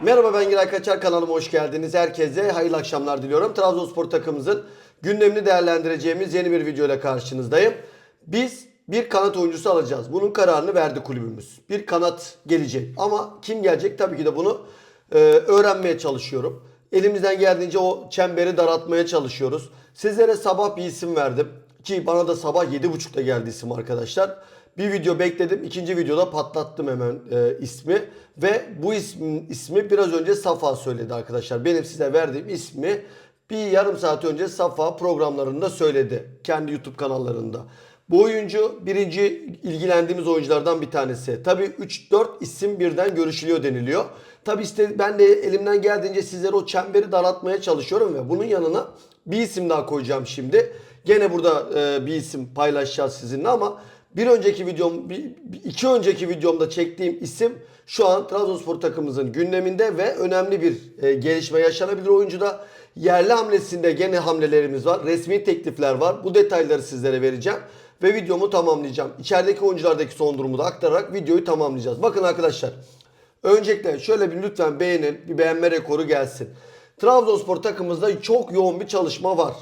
Merhaba ben Giray Kaçar kanalıma hoş geldiniz. Herkese hayırlı akşamlar diliyorum. Trabzonspor takımımızın gündemini değerlendireceğimiz yeni bir video ile karşınızdayım. Biz bir kanat oyuncusu alacağız. Bunun kararını verdi kulübümüz. Bir kanat gelecek. Ama kim gelecek tabii ki de bunu e, öğrenmeye çalışıyorum. Elimizden geldiğince o çemberi daraltmaya çalışıyoruz. Sizlere sabah bir isim verdim. Ki bana da sabah 7.30'da geldi isim arkadaşlar. Bir video bekledim. ikinci videoda patlattım hemen e, ismi. Ve bu ismin ismi biraz önce Safa söyledi arkadaşlar. Benim size verdiğim ismi bir yarım saat önce Safa programlarında söyledi. Kendi YouTube kanallarında. Bu oyuncu birinci ilgilendiğimiz oyunculardan bir tanesi. Tabii 3-4 isim birden görüşülüyor deniliyor. Tabii işte ben de elimden geldiğince sizlere o çemberi daraltmaya çalışıyorum ve bunun yanına bir isim daha koyacağım şimdi. Gene burada e, bir isim paylaşacağız sizinle ama bir önceki videom, iki önceki videomda çektiğim isim şu an Trabzonspor takımımızın gündeminde ve önemli bir e, gelişme yaşanabilir oyuncuda. Yerli hamlesinde gene hamlelerimiz var. Resmi teklifler var. Bu detayları sizlere vereceğim. Ve videomu tamamlayacağım. İçerideki oyunculardaki son durumu da aktararak videoyu tamamlayacağız. Bakın arkadaşlar. Öncelikle şöyle bir lütfen beğenin. Bir beğenme rekoru gelsin. Trabzonspor takımımızda çok yoğun bir çalışma var.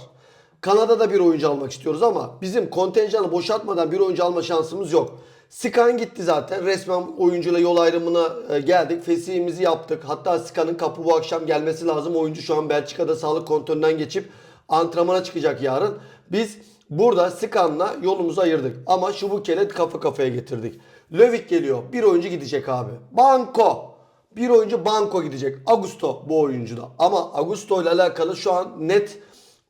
Kanada'da bir oyuncu almak istiyoruz ama bizim kontenjanı boşaltmadan bir oyuncu alma şansımız yok. Sikan gitti zaten. Resmen oyuncuyla yol ayrımına e, geldik. Fesihimizi yaptık. Hatta Sikan'ın kapı bu akşam gelmesi lazım. Oyuncu şu an Belçika'da sağlık kontrolünden geçip antrenmana çıkacak yarın. Biz burada Sikan'la yolumuzu ayırdık. Ama Şubukel'e kafa kafaya getirdik. Lövik geliyor. Bir oyuncu gidecek abi. Banko. Bir oyuncu banko gidecek. Augusto bu oyuncuda. Ama Augusto ile alakalı şu an net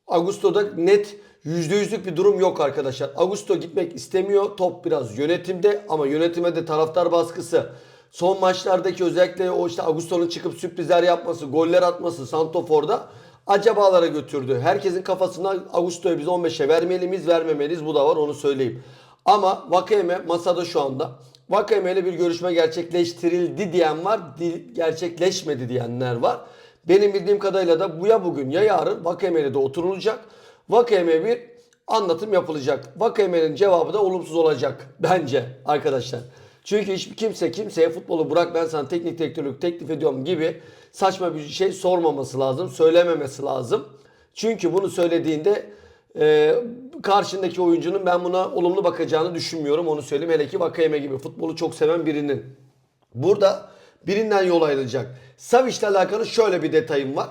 Augusto'da net %100'lük bir durum yok arkadaşlar. Augusto gitmek istemiyor. Top biraz yönetimde ama yönetime de taraftar baskısı. Son maçlardaki özellikle o işte Augusto'nun çıkıp sürprizler yapması, goller atması Santofor'da acabalara götürdü. Herkesin kafasına Augusto'yu biz 15'e vermeli miyiz, vermemeliyiz. Bu da var onu söyleyeyim. Ama Vakayeme masada şu anda. Vakayeme ile bir görüşme gerçekleştirildi diyen var, di- gerçekleşmedi diyenler var. Benim bildiğim kadarıyla da bu ya bugün ya yarın Vakayeme'yle de oturulacak. Vakayeme'ye bir anlatım yapılacak. Vakayeme'nin cevabı da olumsuz olacak bence arkadaşlar. Çünkü hiçbir kimse kimseye futbolu bırak ben sana teknik direktörlük teklif ediyorum gibi saçma bir şey sormaması lazım, söylememesi lazım. Çünkü bunu söylediğinde e, karşındaki oyuncunun ben buna olumlu bakacağını düşünmüyorum. Onu söyleyeyim. Hele ki Vakayeme gibi futbolu çok seven birinin. Burada birinden yol ayrılacak. Savic'le alakalı şöyle bir detayım var.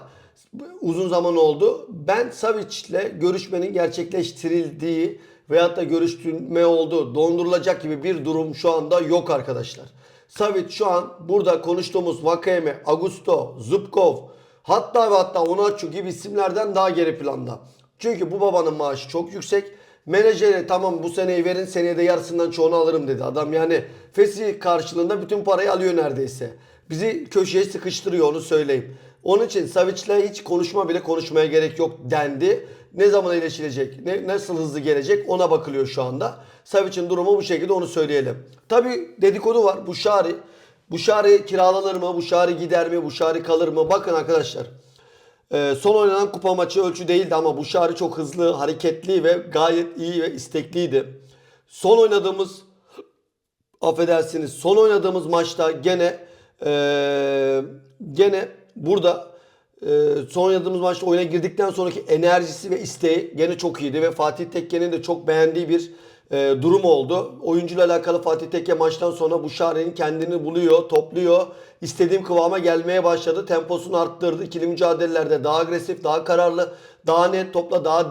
Uzun zaman oldu. Ben Savic'le görüşmenin gerçekleştirildiği veyahut da görüştürme oldu, dondurulacak gibi bir durum şu anda yok arkadaşlar. Savic şu an burada konuştuğumuz Vakayeme, Augusto, Zubkov hatta ve hatta Onaçu gibi isimlerden daha geri planda. Çünkü bu babanın maaşı çok yüksek. Menajeri tamam bu seneyi verin seneye yarısından çoğunu alırım dedi. Adam yani Fesi karşılığında bütün parayı alıyor neredeyse. Bizi köşeye sıkıştırıyor onu söyleyeyim. Onun için Savic'le hiç konuşma bile konuşmaya gerek yok dendi. Ne zaman iyileşilecek, ne, nasıl hızlı gelecek ona bakılıyor şu anda. Savic'in durumu bu şekilde onu söyleyelim. Tabi dedikodu var. Bu Şari. Bu Şari kiralanır mı? Bu Şari gider mi? Bu Şari kalır mı? Bakın arkadaşlar. Ee, son oynanan kupa maçı ölçü değildi ama bu Şari çok hızlı, hareketli ve gayet iyi ve istekliydi. Son oynadığımız affedersiniz son oynadığımız maçta gene eee, gene burada eee, son oynadığımız maçta oyuna girdikten sonraki enerjisi ve isteği gene çok iyiydi ve Fatih Tekke'nin de çok beğendiği bir eee, durum oldu. Oyuncuyla alakalı Fatih Tekke maçtan sonra bu Şare'nin kendini buluyor, topluyor. İstediğim kıvama gelmeye başladı. Temposunu arttırdı. İkili mücadelelerde daha agresif, daha kararlı, daha net topla daha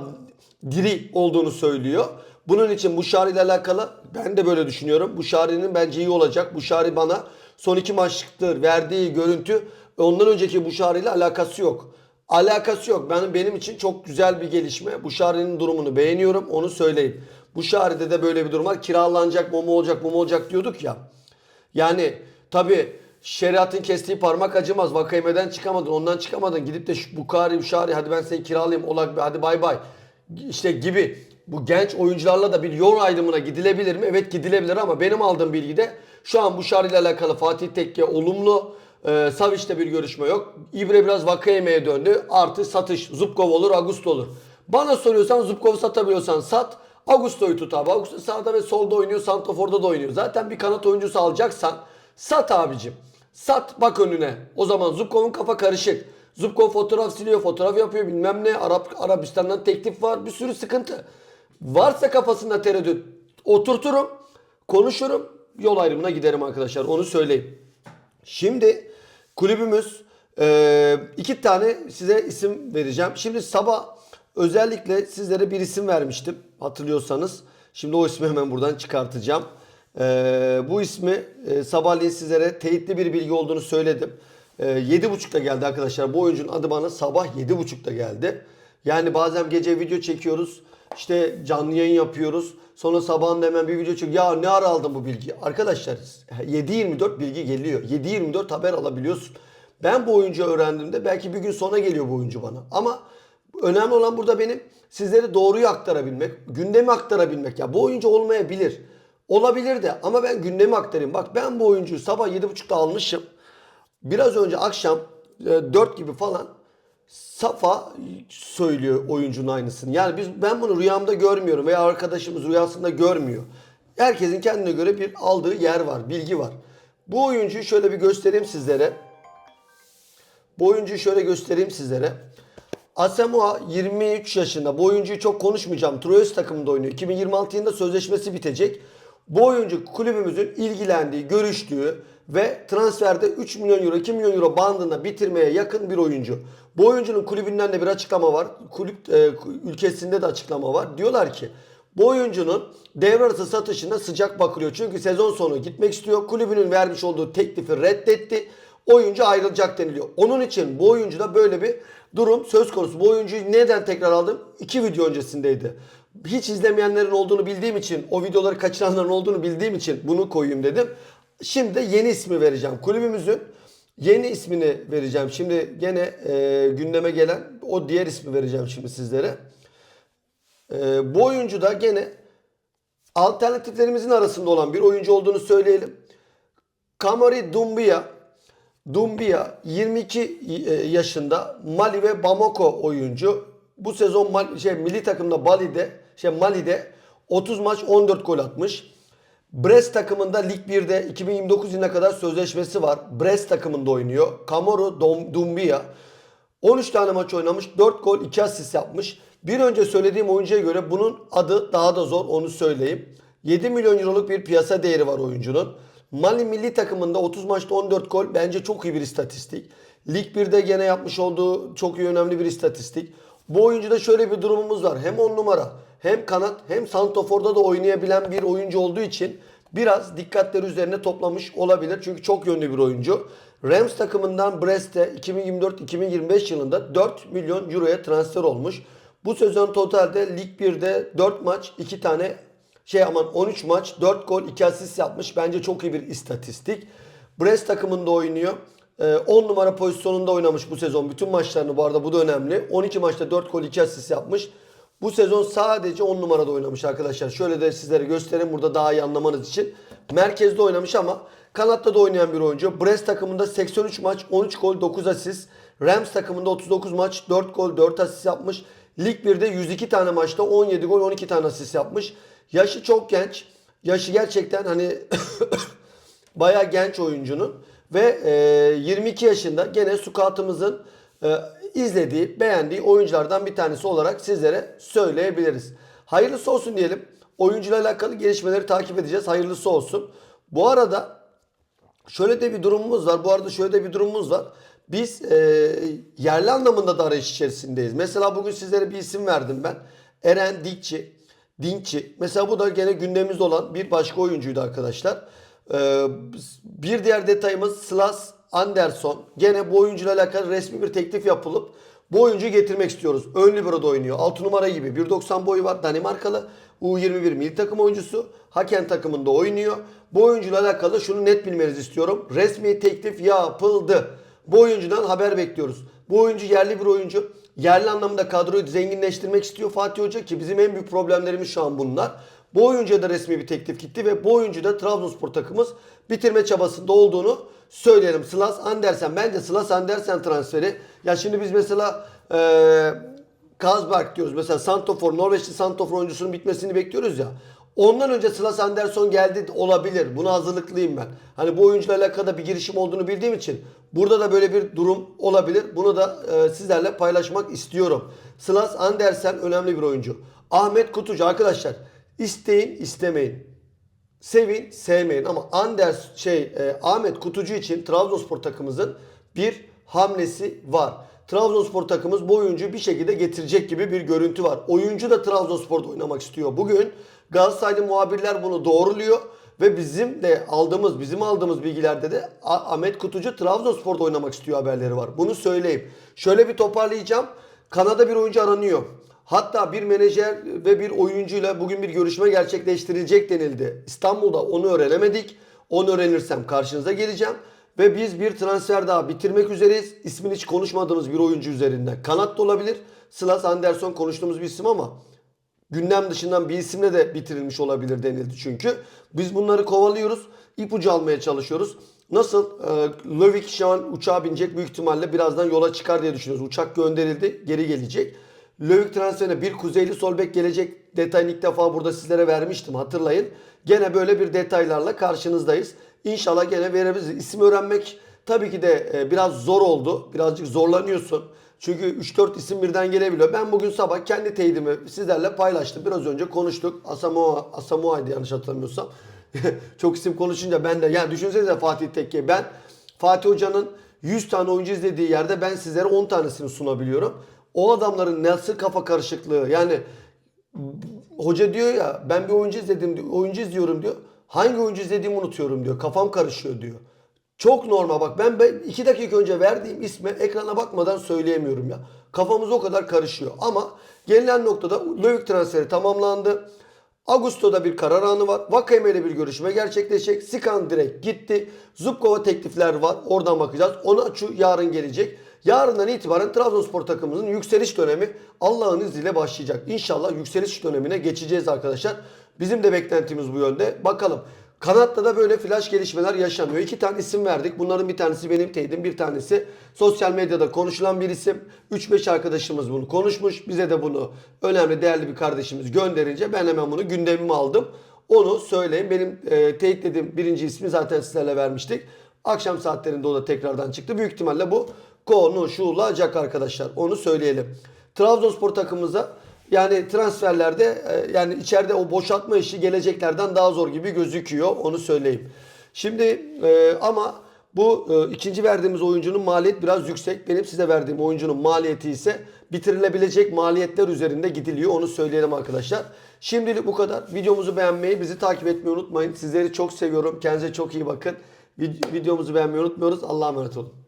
diri olduğunu söylüyor. Bunun için bu Şari ile alakalı ben de böyle düşünüyorum. Bu Şari'nin bence iyi olacak. Bu Şari bana son iki maçlıktır verdiği görüntü ondan önceki bu Şari ile alakası yok. Alakası yok. Ben, benim için çok güzel bir gelişme. Bu Şari'nin durumunu beğeniyorum. Onu söyleyeyim. Bu Şari'de de böyle bir durum var. Kiralanacak mı mu olacak mı mu olacak diyorduk ya. Yani tabi şeriatın kestiği parmak acımaz. Vakayeme'den çıkamadın, ondan çıkamadın. Gidip de şu Bukari, Uşari hadi ben seni kiralayayım, olak hadi bay bay. İşte gibi bu genç oyuncularla da bir yol ayrımına gidilebilir mi? Evet gidilebilir ama benim aldığım bilgide şu an Buşar ile alakalı Fatih Tekke olumlu. Ee, Savic'te bir görüşme yok. İbre biraz Vakayeme'ye döndü. Artı satış. Zubkov olur, Augusto olur. Bana soruyorsan Zubkov'u satabiliyorsan sat. Augusto'yu tut abi. Augusto sağda ve solda oynuyor. Santofor'da da oynuyor. Zaten bir kanat oyuncusu alacaksan sat abicim. Sat bak önüne. O zaman Zubkov'un kafa karışık. Zubkov fotoğraf siliyor, fotoğraf yapıyor bilmem ne. Arap Arabistan'dan teklif var. Bir sürü sıkıntı. Varsa kafasında tereddüt oturturum, konuşurum, yol ayrımına giderim arkadaşlar. Onu söyleyeyim. Şimdi kulübümüz iki tane size isim vereceğim. Şimdi sabah özellikle sizlere bir isim vermiştim hatırlıyorsanız. Şimdi o ismi hemen buradan çıkartacağım. E, bu ismi e, sabahleyin sizlere teyitli bir bilgi olduğunu söyledim. E, 7.30'da geldi arkadaşlar. Bu oyuncunun adı bana sabah 7.30'da geldi. Yani bazen gece video çekiyoruz. İşte canlı yayın yapıyoruz. Sonra sabahında hemen bir video çekiyor. Ya ne ara aldın bu bilgiyi? Arkadaşlar 7.24 bilgi geliyor. 7.24 haber alabiliyorsun. Ben bu oyuncuyu öğrendiğimde belki bir gün sonra geliyor bu oyuncu bana. Ama önemli olan burada benim sizlere doğruyu aktarabilmek, gündemi aktarabilmek. Ya bu oyuncu olmayabilir. Olabilir de ama ben gündemi aktarayım. Bak ben bu oyuncuyu sabah 7.30'da almışım. Biraz önce akşam e, 4 gibi falan Safa söylüyor oyuncunun aynısını. Yani biz ben bunu rüyamda görmüyorum veya arkadaşımız rüyasında görmüyor. Herkesin kendine göre bir aldığı yer var, bilgi var. Bu oyuncuyu şöyle bir göstereyim sizlere. Bu oyuncuyu şöyle göstereyim sizlere. Asamoah 23 yaşında. Bu oyuncuyu çok konuşmayacağım. Troyes takımında oynuyor. 2026 yılında sözleşmesi bitecek. Bu oyuncu kulübümüzün ilgilendiği, görüştüğü ve transferde 3 milyon euro, 2 milyon euro bandında bitirmeye yakın bir oyuncu. Bu oyuncunun kulübünden de bir açıklama var. Kulüp e, ülkesinde de açıklama var. Diyorlar ki bu oyuncunun devre arası satışına sıcak bakılıyor. Çünkü sezon sonu gitmek istiyor. Kulübünün vermiş olduğu teklifi reddetti. Oyuncu ayrılacak deniliyor. Onun için bu oyuncuda böyle bir durum söz konusu. Bu oyuncuyu neden tekrar aldım? İki video öncesindeydi. Hiç izlemeyenlerin olduğunu bildiğim için, o videoları kaçıranların olduğunu bildiğim için bunu koyayım dedim. Şimdi yeni ismi vereceğim. Kulübümüzün yeni ismini vereceğim. Şimdi gene e, gündeme gelen o diğer ismi vereceğim şimdi sizlere. E, bu oyuncu da gene alternatiflerimizin arasında olan bir oyuncu olduğunu söyleyelim. Kamari Dumbia Dumbia 22 e, yaşında Mali ve Bamako oyuncu. Bu sezon şey milli takımda Bali'de şey Mali'de 30 maç 14 gol atmış. Brest takımında Lig 1'de 2029 yılına kadar sözleşmesi var. Brest takımında oynuyor. Kamoro Dumbia 13 tane maç oynamış. 4 gol 2 asist yapmış. Bir önce söylediğim oyuncuya göre bunun adı daha da zor onu söyleyeyim. 7 milyon euroluk bir piyasa değeri var oyuncunun. Mali milli takımında 30 maçta 14 gol bence çok iyi bir istatistik. Lig 1'de gene yapmış olduğu çok iyi önemli bir istatistik. Bu oyuncuda şöyle bir durumumuz var. Hem 10 numara hem kanat hem santoforda da oynayabilen bir oyuncu olduğu için biraz dikkatleri üzerine toplamış olabilir. Çünkü çok yönlü bir oyuncu. Rams takımından Brest'e 2024-2025 yılında 4 milyon euroya transfer olmuş. Bu sezon totalde Lig 1'de 4 maç 2 tane şey aman 13 maç 4 gol 2 asist yapmış. Bence çok iyi bir istatistik. Brest takımında oynuyor. 10 numara pozisyonunda oynamış bu sezon. Bütün maçlarını bu arada bu da önemli. 12 maçta 4 gol 2 asist yapmış. Bu sezon sadece 10 numarada oynamış arkadaşlar. Şöyle de sizlere göstereyim burada daha iyi anlamanız için. Merkezde oynamış ama kanatta da oynayan bir oyuncu. Brest takımında 83 maç 13 gol 9 asist. Rams takımında 39 maç 4 gol 4 asist yapmış. Lig 1'de 102 tane maçta 17 gol 12 tane asist yapmış. Yaşı çok genç. Yaşı gerçekten hani bayağı genç oyuncunun ve e, 22 yaşında gene sukatımızın e, izlediği, beğendiği oyunculardan bir tanesi olarak sizlere söyleyebiliriz. Hayırlısı olsun diyelim. Oyuncuyla alakalı gelişmeleri takip edeceğiz. Hayırlısı olsun. Bu arada şöyle de bir durumumuz var. Bu arada şöyle de bir durumumuz var. Biz e, yerli anlamında da arayış içerisindeyiz. Mesela bugün sizlere bir isim verdim ben. Eren Dikçi. Dinçi. Mesela bu da gene gündemimizde olan bir başka oyuncuydu arkadaşlar. Ee, bir diğer detayımız Slas Anderson. Gene bu oyuncuyla alakalı resmi bir teklif yapılıp bu oyuncuyu getirmek istiyoruz. Ön libero'da oynuyor. 6 numara gibi. 1.90 boyu var. Danimarkalı. U21 milli takım oyuncusu. Haken takımında oynuyor. Bu oyuncuyla alakalı şunu net bilmenizi istiyorum. Resmi teklif yapıldı. Bu oyuncudan haber bekliyoruz. Bu oyuncu yerli bir oyuncu. Yerli anlamda kadroyu zenginleştirmek istiyor Fatih Hoca ki bizim en büyük problemlerimiz şu an bunlar. Bu oyuncuya da resmi bir teklif gitti ve bu oyuncu da Trabzonspor takımımız bitirme çabasında olduğunu söyleyelim. Slas Andersen bence Slas Andersen transferi. Ya şimdi biz mesela ee, Kazberg diyoruz. Mesela Santofor, Norveçli Santofor oyuncusunun bitmesini bekliyoruz ya. Ondan önce Silas Anderson geldi olabilir. Buna hazırlıklıyım ben. Hani bu oyuncuyla alakalı bir girişim olduğunu bildiğim için burada da böyle bir durum olabilir. Bunu da e, sizlerle paylaşmak istiyorum. Silas Andersen önemli bir oyuncu. Ahmet Kutucu arkadaşlar isteyin istemeyin. Sevin, sevmeyin ama Anders şey e, Ahmet Kutucu için Trabzonspor takımımızın bir hamlesi var. Trabzonspor takımımız bu oyuncuyu bir şekilde getirecek gibi bir görüntü var. Oyuncu da Trabzonspor'da oynamak istiyor. Bugün Galatasaraylı muhabirler bunu doğruluyor ve bizim de aldığımız bizim aldığımız bilgilerde de Ahmet Kutucu Trabzonspor'da oynamak istiyor haberleri var. Bunu söyleyeyim. Şöyle bir toparlayacağım. Kanada bir oyuncu aranıyor. Hatta bir menajer ve bir oyuncuyla bugün bir görüşme gerçekleştirilecek denildi. İstanbul'da onu öğrenemedik. Onu öğrenirsem karşınıza geleceğim. Ve biz bir transfer daha bitirmek üzereyiz. İsmini hiç konuşmadığımız bir oyuncu üzerinden. Kanat da olabilir. Silas Anderson konuştuğumuz bir isim ama gündem dışından bir isimle de bitirilmiş olabilir denildi çünkü. Biz bunları kovalıyoruz. ipucu almaya çalışıyoruz. Nasıl? Ee, Lovik şu an uçağa binecek büyük ihtimalle birazdan yola çıkar diye düşünüyoruz. Uçak gönderildi, geri gelecek. Lovik transferine bir Kuzeyli sol bek gelecek detayını ilk defa burada sizlere vermiştim hatırlayın. Gene böyle bir detaylarla karşınızdayız. İnşallah gene verebiliriz. İsim öğrenmek tabii ki de e, biraz zor oldu. Birazcık zorlanıyorsun. Çünkü 3-4 isim birden gelebiliyor. Ben bugün sabah kendi teyidimi sizlerle paylaştım. Biraz önce konuştuk. Asamoah, Asamoah'ydı yanlış hatırlamıyorsam. Çok isim konuşunca ben de yani düşünsenize Fatih Tekke ben Fatih Hoca'nın 100 tane oyuncu izlediği yerde ben sizlere 10 tanesini sunabiliyorum. O adamların nasıl kafa karışıklığı yani hoca diyor ya ben bir oyuncu izledim oyuncu izliyorum diyor. Hangi oyuncu izlediğimi unutuyorum diyor. Kafam karışıyor diyor. Çok normal bak ben, ben iki dakika önce verdiğim isme ekrana bakmadan söyleyemiyorum ya. Kafamız o kadar karışıyor. Ama gelinen noktada Löwik transferi tamamlandı. Ağustos'ta bir karar anı var. Vakayeme ile bir görüşme gerçekleşecek. Sikan direkt gitti. Zubkova teklifler var. Oradan bakacağız. Onaçu yarın gelecek. Yarından itibaren Trabzonspor takımımızın yükseliş dönemi Allah'ın izniyle başlayacak. İnşallah yükseliş dönemine geçeceğiz arkadaşlar. Bizim de beklentimiz bu yönde. Bakalım. Kanatta da böyle flash gelişmeler yaşanıyor. İki tane isim verdik. Bunların bir tanesi benim teyidim, bir tanesi sosyal medyada konuşulan bir isim. 3-5 arkadaşımız bunu konuşmuş. Bize de bunu önemli, değerli bir kardeşimiz gönderince ben hemen bunu gündemime aldım. Onu söyleyeyim. Benim e, teyit birinci ismi zaten sizlerle vermiştik. Akşam saatlerinde o da tekrardan çıktı. Büyük ihtimalle bu konuşulacak arkadaşlar. Onu söyleyelim. Trabzonspor takımımıza yani transferlerde e, yani içeride o boşaltma işi geleceklerden daha zor gibi gözüküyor. Onu söyleyeyim. Şimdi e, ama bu e, ikinci verdiğimiz oyuncunun maliyet biraz yüksek. Benim size verdiğim oyuncunun maliyeti ise bitirilebilecek maliyetler üzerinde gidiliyor. Onu söyleyelim arkadaşlar. Şimdilik bu kadar. Videomuzu beğenmeyi, bizi takip etmeyi unutmayın. Sizleri çok seviyorum. Kendinize çok iyi bakın. Vid- Videomuzu beğenmeyi unutmuyoruz. Allah'a emanet olun.